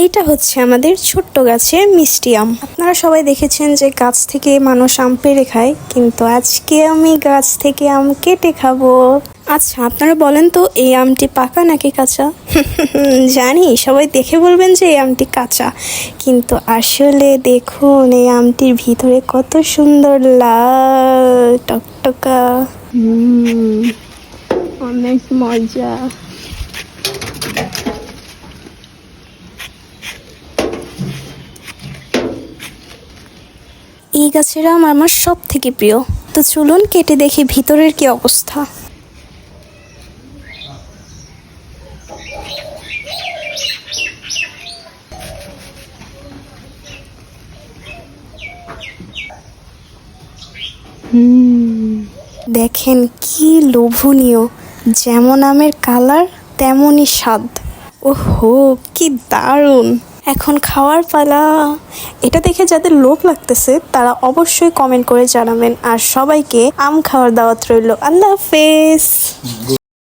এইটা হচ্ছে আমাদের ছোট্ট গাছের মিষ্টি আম। আপনারা সবাই দেখেছেন যে গাছ থেকে মানুষ আম পেড়ে খায়, কিন্তু আজকে আমি গাছ থেকে আম কেটে খাব। আচ্ছা আপনারা বলেন তো, এই আমটি পাকা নাকি কাঁচা? জানি, সবাই দেখে বলবেন যে এই আমটি কাঁচা। কিন্তু আসলে দেখুন, এই আমটির ভিতরে কত সুন্দর লাল টকটকা। অনেক মজা। এই গাছের আম আমার সব থেকে প্রিয়। তো চলুন কেটে দেখি ভিতরের কি অবস্থা। দেখেন কি লোভনীয়। যেমন আমের কালার, তেমনই স্বাদ। ওহো, কি দারুণ। এখন খাওয়ার পালা। এটা দেখে যাদের লোভ লাগতেছে, তারা অবশ্যই কমেন্ট করে জানাবেন। আর সবাইকে আম খাওয়ার দাওয়াত রইল। আল্লাহ হাফেজ।